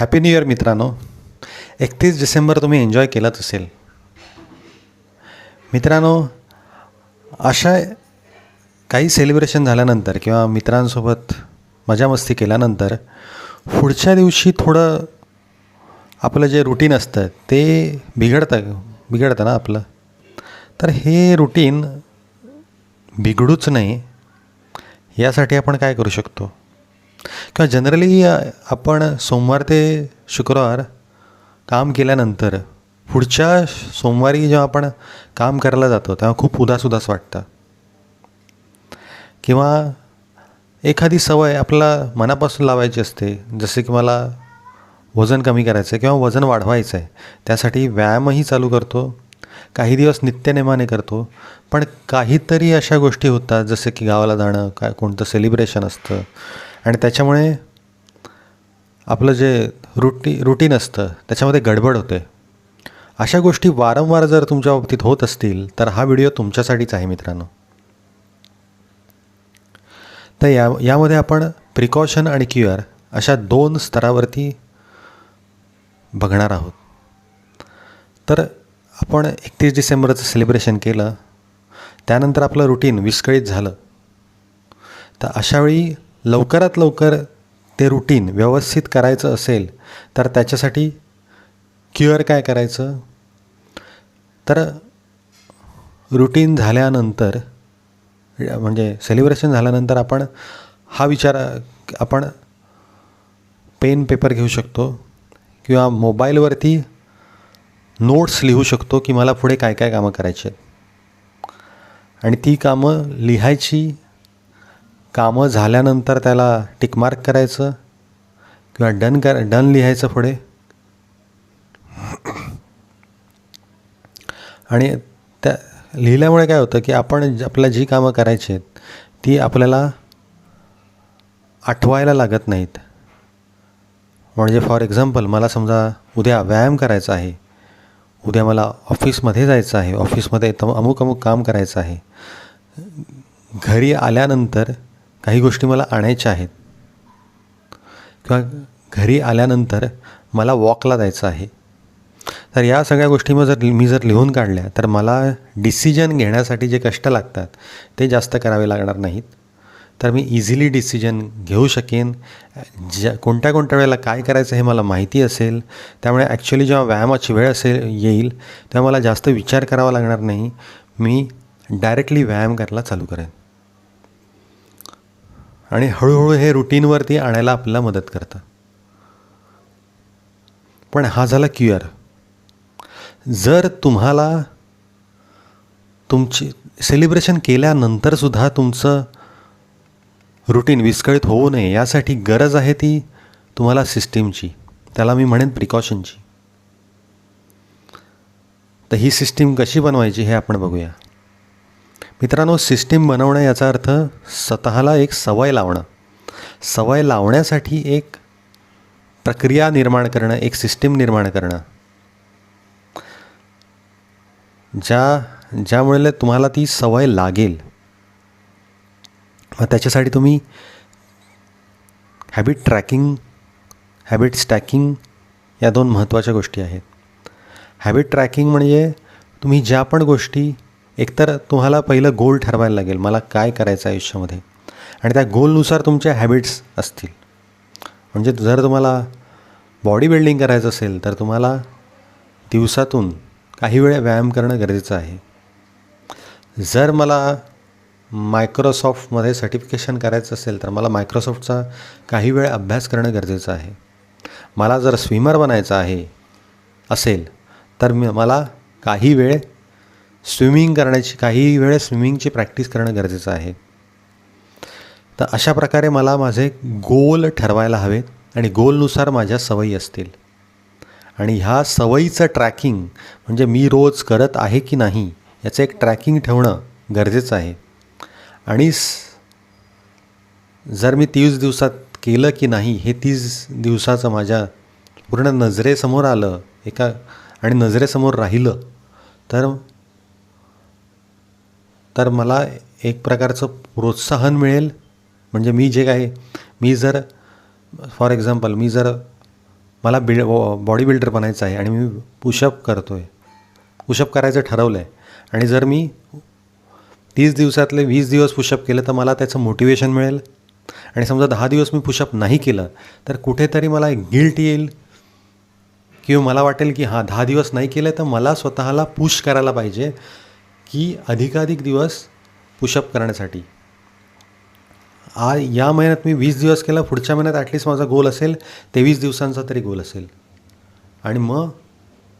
Happy new year मित्रांनो. एकतीस डिसेंबर तुम्ही एन्जॉय केलाच असेल. मित्रांनो अशा काही सेलिब्रेशन झाल्यानंतर किंवा मित्रांसोबत मजा मस्ती केल्यानंतर पुढच्या दिवशी थोडं आपलं जे रुटीन असतं ते बिघडतं बिघडतं ना आपलं. तर हे रुटीन बिघडूच नाही यासाठी आपण काय करू शकतो? किंवा जनरली आपण सोमवार ते शुक्रवार काम केल्यानंतर पुढच्या सोमवारी जेव्हा आपण काम करायला जातो तेव्हा खूप उदास उदास वाटतं. किंवा एखादी सवय आपल्याला मनापासून लावायची असते जसे की मला वजन कमी करायचं आहे किंवा वजन वाढवायचं आहे त्यासाठी व्यायामही चालू करतो काही दिवस नित्यनेमाने करतो पण काहीतरी अशा गोष्टी होतात जसे की गावाला जाणं काय कोणतं सेलिब्रेशन असतं आणि त्याच्यामुळे आपलं जे रुटी रुटीन असतं त्याच्यामध्ये गडबड होते. अशा गोष्टी वारंवार जर तुमच्या बाबतीत होत असतील तर हा व्हिडिओ तुमच्यासाठीच आहे मित्रांनो. तर या यामध्ये आपण प्रिकॉशन आणि क्युअर अशा दोन स्तरावरती बघणार आहोत. तर आपण एकतीस डिसेंबरचं सेलिब्रेशन केलं. त्यानंतर आपलं रुटीन विस्कळीत झालं. तर अशावेळी लवकरात लवकर ते रुटीन व्यवस्थित करायचं असेल तर त्याच्यासाठी क्युअर काय करायचं? तर रुटीन झाल्यानंतर म्हणजे सेलिब्रेशन झाल्यानंतर आपण हा विचार आपण पेन पेपर घेऊ शकतो किंवा मोबाईलवरती नोट्स लिहू शकतो की मला पुढे काय काय कामं करायची आहेत. आणि ती कामं लिहायची कामं झाल्यानंतर त्याला टिकमार्क करायचं किंवा डन कर डन लिहायचं पुढे? आणि त्या लिहिल्यामुळे काय होतं की आपण आपल्याला जी कामं करायची आहेत ती आपल्याला आठवायला लागत नाहीत. म्हणजे फॉर एक्झाम्पल मला समजा उद्या व्यायाम करायचा आहे उद्या मला ऑफिसमध्ये जायचं आहे ऑफिसमध्ये तम अमुक अमुक काम करायचं आहे. घरी आल्यानंतर काही गोष्टी मला आणायच्या आहेत. किंवा घरी आल्यानंतर मला वॉकला जायचं आहे. तर या सगळ्या गोष्टी मग जर मी जर लिहून काढल्या तर मला डिसिजन घेण्यासाठी जे कष्ट लागतात ते जास्त करावे लागणार नाहीत. तर मी इझिली डिसिजन घेऊ शकेन. ज्या कोणत्या कोणत्या वेळेला काय करायचं हे मला माहिती असेल त्यामुळे ॲक्च्युली जेव्हा व्यायामाची वेळ असेल येईल तेव्हा मला जास्त विचार करावा लागणार नाही. मी डायरेक्टली व्यायाम करायला चालू करेन. आणि हळूहळू हे रुटीनवरती आणायला आपल्याला मदत करतं. पण हा झाला क्युअर जर तुम्हाला तुमची सेलिब्रेशन केल्यानंतरसुद्धा तुमचं रुटीन विस्कळीत होऊ नये यासाठी गरज आहे ती तुम्हाला सिस्टीमची त्याला मी म्हणेन प्रिकॉशनची तर ही सिस्टीम कशी बनवायची हे आपण बघूया. मित्रांनो सिस्टीम बनवणं याचा अर्थ स्वतःला एक सवय लावणं. सवय लावण्यासाठी एक प्रक्रिया निर्माण करणं एक सिस्टीम निर्माण करणं. ज्या ज्यामुळे तुम्हाला ती सवय लागेल मग त्याच्यासाठी तुम्ही हॅबिट ट्रॅकिंग हॅबिट स्टॅकिंग या दोन महत्त्वाच्या गोष्टी आहेत. हॅबिट ट्रॅकिंग म्हणजे तुम्ही ज्या पण गोष्टी एकतर तुम्हाला पहिलं गोल ठरवायला लागेल मला काय करायचं आयुष्यामध्ये? आणि त्या गोलनुसार तुमच्या हॅबिट्स असतील. म्हणजे जर तुम्हाला बॉडी बिल्डिंग करायचं असेल तर तुम्हाला दिवसातून काही वेळ व्यायाम करणं गरजेचं आहे. जर मला मायक्रोसॉफ्टमध्ये सर्टिफिकेशन करायचं असेल तर मला मायक्रोसॉफ्टचा काही वेळ अभ्यास करणं गरजेचं आहे. मला जर स्विमर बनायचं आहे असेल तर मला काही वेळ स्विमिंग करण्याची काही वेळेस स्विमिंगची प्रॅक्टिस करणं गरजेचं आहे. तर अशा प्रकारे मला माझे गोल ठरवायला हवेत आणि गोलनुसार माझ्या सवयी असतील. आणि ह्या सवयीचं ट्रॅकिंग म्हणजे मी रोज करत आहे की नाही याचं एक ट्रॅकिंग ठेवणं गरजेचं आहे. आणि जर मी तीस दिवसात केलं की नाही हे तीस दिवसाचं माझ्या पूर्ण नजरेसमोर आलं एका आणि नजरेसमोर राहिलं तर तर मला एक प्रकारचं प्रोत्साहन मिळेल. म्हणजे मी जे काय मी जर फॉर एक्झाम्पल मी जर मला बिल्ड बॉडी बिल्डर बनायचं आहे आणि मी पुशअप करतो आहे पुशअप करायचं ठरवलं आहे आणि जर मी तीस दिवसातले वीस दिवस पुशअप केलं तर मला त्याचं मोटिवेशन मिळेल. आणि समजा दहा दिवस मी पुशअप नाही केलं तर कुठेतरी मला एक गिल्ट येईल. किंवा मला वाटेल की हां दहा दिवस नाही केलं तर मला स्वतःला पुश करायला पाहिजे. की अधिकाधिक दिवस पुशअप करण्यासाठी. आ या महिन्यात मी वीस दिवस केला पुढच्या महिन्यात ॲटलिस्ट माझा गोल असेल तेवीस दिवसांचा तरी गोल असेल. आणि मग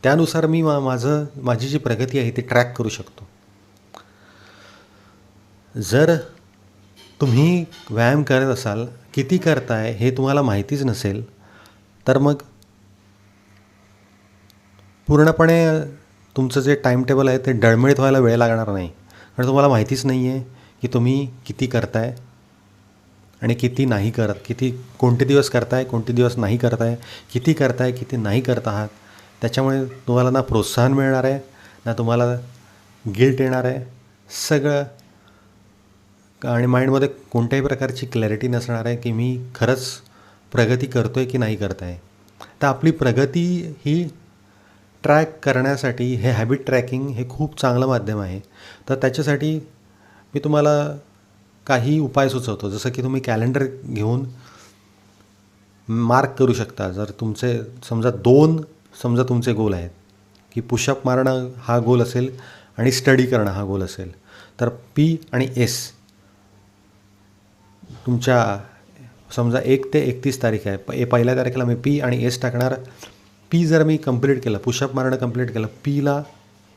त्यानुसार मी मा माझं माझी जी प्रगती आहे ती ट्रॅक करू शकतो. जर तुम्ही व्यायाम करत असाल किती करताय हे तुम्हाला माहितीच नसेल तर मग पूर्णपणे तुमचं जे टाईम टेबल आहे ते डळमळीत व्हायला वेळ लागणार नाही. कारण तुम्हाला माहितीच नाही आहे की तुम्ही किती करताय आणि किती नाही करत किती कोणते दिवस करताय कोणते दिवस नाही करताय किती करताय किती नाही करत आहात. त्याच्यामुळे तुम्हाला ना प्रोत्साहन मिळणार आहे ना तुम्हाला गिल्ट येणार आहे. सगळं आणि माइंडमध्ये कोणत्याही प्रकारची क्लॅरिटी नसणार आहे की मी खरंच प्रगती करतो आहे की नाही करत आहे तर आपली प्रगती ही ट्रॅक करण्यासाठी हे हॅबिट ट्रॅकिंग हे खूप चांगलं माध्यम आहे. तर त्याच्यासाठी मी तुम्हाला काही उपाय सुचवतो. जसं की तुम्ही कॅलेंडर घेऊन मार्क करू शकता. जर तुमचे समजा दोन समजा तुमचे गोल आहेत. की पुशअप मारणं हा गोल असेल आणि स्टडी करणं हा गोल असेल. तर पी आणि एस तुमच्या समजा एक ते एकतीस तारीख आहे. प ए पहिल्या तारखेला मी पी आणि एस टाकणार. पी जर मी कंप्लीट केलं पुशअप मारणं कंप्लीट केलं पीला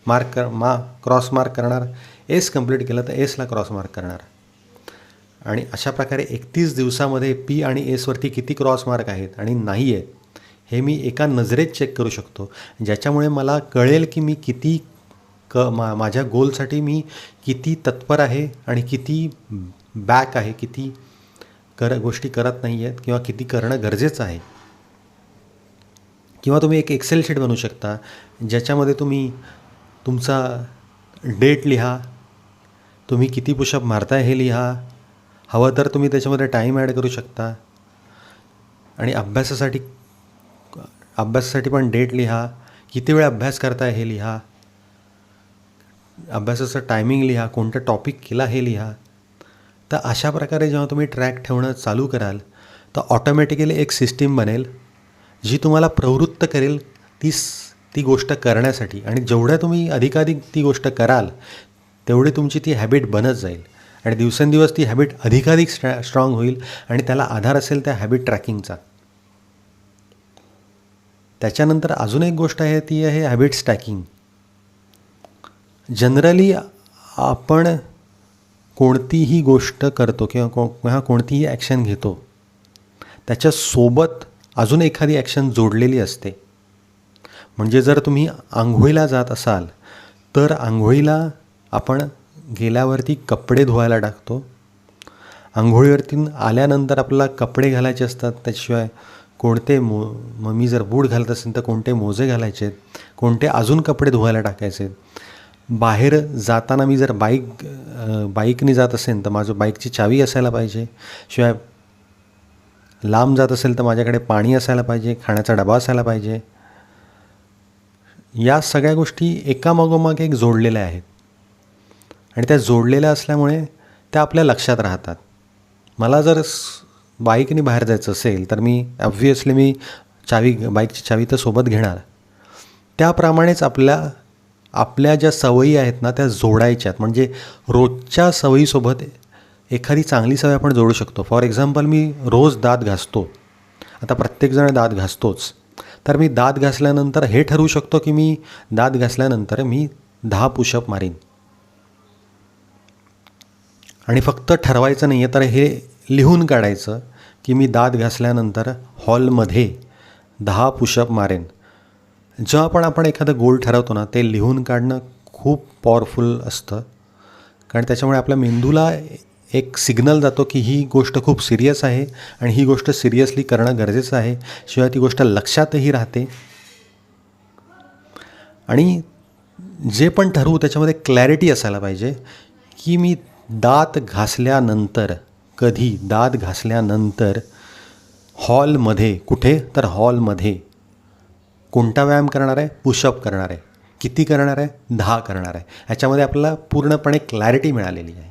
मार्क कर मा क्रॉस मार्क करणार एस कंप्लीट केलं तर एसला क्रॉस मार्क करणार. आणि अशा प्रकारे एकतीस दिवसामध्ये पी आणि एसवरती किती क्रॉस मार्क आहेत आणि नाही आहेत हे मी एका नजरेत चेक करू शकतो. ज्याच्यामुळे मला कळेल की मी किती क मा माझ्या गोलसाठी मी किती तत्पर आहे आणि किती बॅक आहे किती कर गोष्टी करत नाही आहेत किंवा किती करणं गरजेचं आहे. किंवा तुम्ही एक एक्सेल शीट बनवू शकता ज्याच्यामध्ये तुम्ही तुमचा डेट लिहा तुम्ही किती पुशअप मारताय हे लिहा हवं तर तुम्ही त्याच्यामध्ये टाईम ॲड करू शकता. आणि अभ्यासासाठी अभ्यासासाठी पण डेट लिहा किती वेळ अभ्यास करताय हे लिहा. अभ्यासाचं टायमिंग लिहा कोणतं टॉपिक केला हे लिहा. तर अशा प्रकारे जेव्हा तुम्ही ट्रॅक ठेवणं चालू कराल तर ऑटोमॅटिकली एक सिस्टीम बनेल. जी तुम्हाला प्रवृत्त करेल ती ती गोष्ट करण्यासाठी आणि जेवढ्या तुम्ही अधिकाधिक ती गोष्ट कराल तेवढी तुमची ती हॅबिट बनत जाईल. आणि दिवसेंदिवस ती हॅबिट अधिकाधिक स्ट्रॉ स्ट्रॉंग होईल आणि त्याला आधार असेल त्या हॅबिट ट्रॅकिंगचा त्याच्यानंतर अजून एक गोष्ट आहे ती आहे हॅबिट स्टॅकिंग जनरली आपण कोणतीही गोष्ट करतो किंवा को कोणतीही ॲक्शन घेतो त्याच्यासोबत अजून एखादी ॲक्शन जोडलेली असते. म्हणजे जर तुम्ही आंघोळीला जात असाल तर आंघोळीला आपण गेल्यावरती कपडे धुवायला टाकतो. आंघोळीवरती आल्यानंतर आपल्याला कपडे घालायचे असतात त्याशिवाय कोणते मो मग मी जर बूट घालत असेल तर कोणते मोजे घालायचे आहेत कोणते अजून कपडे धुवायला टाकायचे. आहेत बाहेर जाताना मी जर बाईक बाईकने जात असेल तर माझं बाईकची चावी असायला पाहिजे. शिवाय लांब जात असेल तर माझ्याकडे पाणी असायला पाहिजे खाण्याचा डबा असायला पाहिजे. या सगळ्या गोष्टी एकामागोमाग एक जोडलेल्या आहेत. आणि त्या जोडलेल्या असल्यामुळे त्या आपल्या लक्षात राहतात. मला जर बाईकने बाहेर जायचं असेल तर मी ऑब्व्हियसली मी चावी बाईकची चावी तर सोबत घेणार. त्याप्रमाणेच आपल्या आपल्या ज्या सवयी आहेत ना त्या जोडायच्यात म्हणजे रोजच्या सवयीसोबत एखादी चांगली सवय आपण जोडू शकतो. फॉर एक्झाम्पल मी रोज दात घासतो. आता प्रत्येकजण दात घासतोच. तर मी दात घासल्यानंतर हे ठरवू शकतो की मी दात घासल्यानंतर मी दहा पुशअप मारीन. आणि फक्त ठरवायचं नाही आहे तर हे लिहून काढायचं की मी दात घासल्यानंतर हॉलमध्ये दहा पुशअप मारेन. जेव्हा पण आपण एखादं गोल ठरवतो ना ते लिहून काढणं खूप पॉवरफुल असतं. कारण त्याच्यामुळे आपल्या मेंदूला एक सिग्नल जातो की ही गोष्ट खूप सिरियस आहे आणि ही गोष्ट सिरियसली करणं गरजेचं आहे. शिवाय ती गोष्ट लक्षातही राहते. आणि जे पण ठरवू त्याच्यामध्ये क्लॅरिटी असायला पाहिजे की मी दात घासल्यानंतर कधी दात घासल्यानंतर हॉलमध्ये कुठे? तर हॉलमध्ये कोणता व्यायाम करणार आहे? पुशअप करणार आहे. किती करणार आहे? दहा करणार आहे. ह्याच्यामध्ये आपल्याला पूर्णपणे क्लॅरिटी मिळालेली आहे.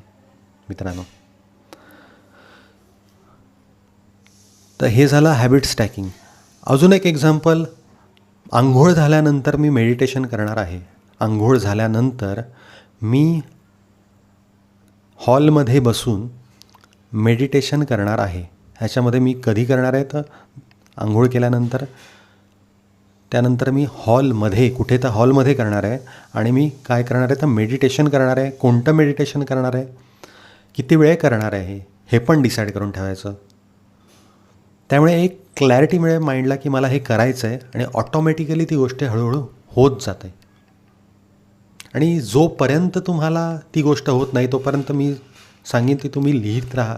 मित्रांनो. तर हे झालं हॅबिट स्टॅकिंग अजून एक एक्झाम्पल आंघोळ झाल्यानंतर मी मेडिटेशन करणार आहे. आंघोळ झाल्यानंतर मी हॉलमध्ये बसून मेडिटेशन करणार आहे. ह्याच्यामध्ये मी कधी करणार आहे तर आंघोळ केल्यानंतर? त्यानंतर मी हॉलमध्ये कुठे तर हॉलमध्ये करणार आहे आणि मी काय करणार आहे तर मेडिटेशन करणार आहे. कोणतं मेडिटेशन करणार आहे? किती वेळ करणार आहे हे? पण डिसाईड करून ठेवायचं. त्यामुळे एक क्लॅरिटी मिळेल माइंडला की मला हे करायचं आहे आणि ऑटोमॅटिकली ती गोष्ट हळूहळू होत जाते. आणि जोपर्यंत तुम्हाला ती गोष्ट होत नाही तोपर्यंत मी सांगेन की तुम्ही लिहित राहा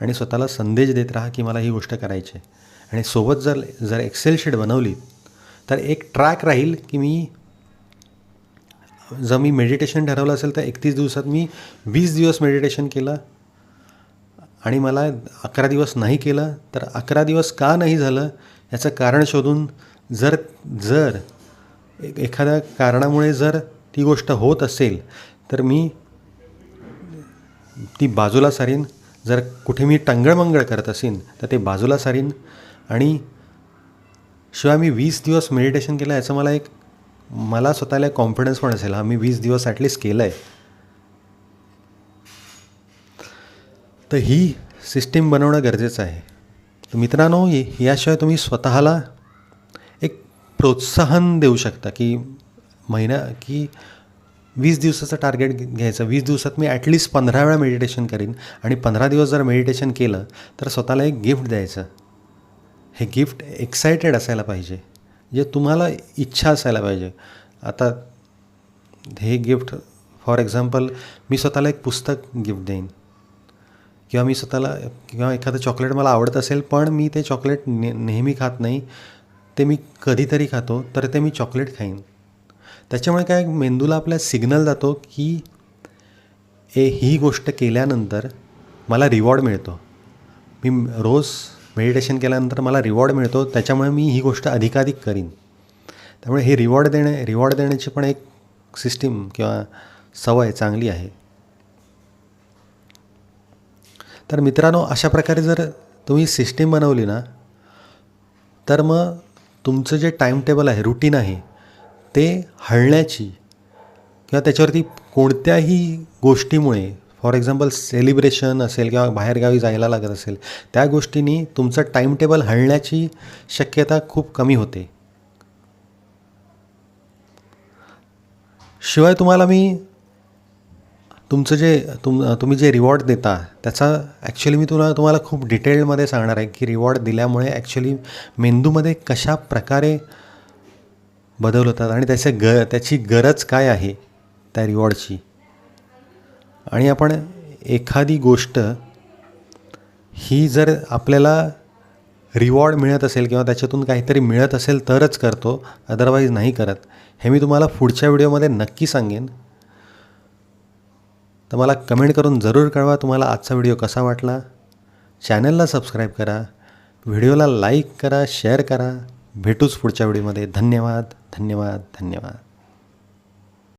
आणि स्वतःला संदेश देत राहा की मला ही गोष्ट करायची आहे. आणि सोबत जर जर एक्सेल शीट बनवली तर एक ट्रॅक राहील की मी जर मी मेडिटेशन ठरवलं असेल तर एकतीस दिवसात मी वीस दिवस मेडिटेशन केलं. आणि मला अकरा दिवस नाही केलं तर अकरा दिवस का नाही झालं याचं कारण शोधून जर जर एखाद्या कारणामुळे जर ती गोष्ट होत असेल तर मी ती बाजूला सारीन. जर कुठे मी टंगळमंगळ करत असेन तर ते बाजूला सारीन. आणि शिवाय मी वीस दिवस मेडिटेशन केलं याचं मला एक मला स्वतःला कॉन्फिडन्स पण असेल. हा मी वीस दिवस ॲटलिस्ट केलं आहे तर ही सिस्टीम बनवणं गरजेचं आहे. तर मित्रांनो याशिवाय तुम्ही स्वतःला एक प्रोत्साहन देऊ शकता की महिना की वीस दिवसाचं टार्गेट घ्यायचं. वीस दिवसात मी ॲटलिस्ट पंधरा वेळा मेडिटेशन करीन आणि पंधरा दिवस जर मेडिटेशन केलं तर स्वतःला एक गिफ्ट द्यायचं. हे गिफ्ट एक्सायटेड असायला पाहिजे. जे तुम्हाला इच्छा असायला पाहिजे. आता हे गिफ्ट फॉर एक्झाम्पल मी स्वतःला एक पुस्तक गिफ्ट देईन. किंवा मी स्वतःला किंवा एखादं चॉकलेट मला आवडत असेल पण मी ते चॉकलेट ने नेहमी खात नाही ते मी कधीतरी खातो तर ते मी चॉकलेट खाईन. त्याच्यामुळे काय मेंदूला आपल्या सिग्नल जातो की ए ही गोष्ट केल्यानंतर मला रिवॉर्ड मिळतो. मी रोज मेडिटेशन केल्यानंतर मला रिवॉर्ड मिळतो त्याच्यामुळे मी ही गोष्ट अधिकाधिक करीन. त्यामुळे हे रिवॉर्ड देणे रिवॉर्ड देण्याची पण एक सिस्टीम किंवा सवय चांगली आहे. तर मित्रांनो अशा प्रकारे जर तुम्ही सिस्टीम बनवली ना तर मग तुमचं जे टाईम टेबल आहे रुटीन आहे ते हळण्याची किंवा त्याच्यावरती कोणत्याही गोष्टीमुळे फॉर एक्झाम्पल सेलिब्रेशन असेल किंवा बाहेरगावी जायला लागत असेल त्या गोष्टींनी तुमचं टाईम टेबल हळण्याची शक्यता खूप कमी होते. शिवाय तुम्हाला मी तुमचं जे तुम तुम्ही जे रिवॉर्ड देता त्याचा ॲक्च्युली मी तुला तुम्हाला खूप डिटेलमध्ये सांगणार आहे की रिवॉर्ड दिल्यामुळे ॲक्च्युली मेंदूमध्ये कशा प्रकारे बदल होतात आणि त्याचं ग त्याची गरज काय आहे त्या रिवॉर्डची आणि आपण एखादी गोष्ट ही जर आपल्याला रिवॉर्ड मिळत असेल किंवा त्याच्यातून काहीतरी मिळत असेल तरच करतो अदरवाईज नाही करत. हे मी तुम्हाला पुढच्या व्हिडिओमध्ये नक्की सांगेन. तर मला कमेंट करून जरूर कळवा तुम्हाला आजचा व्हिडिओ कसा वाटला. चॅनलला सबस्क्राईब करा. व्हिडिओला लाईक करा शेअर करा. भेटूच पुढच्या व्हिडिओमध्ये. धन्यवाद धन्यवाद धन्यवाद.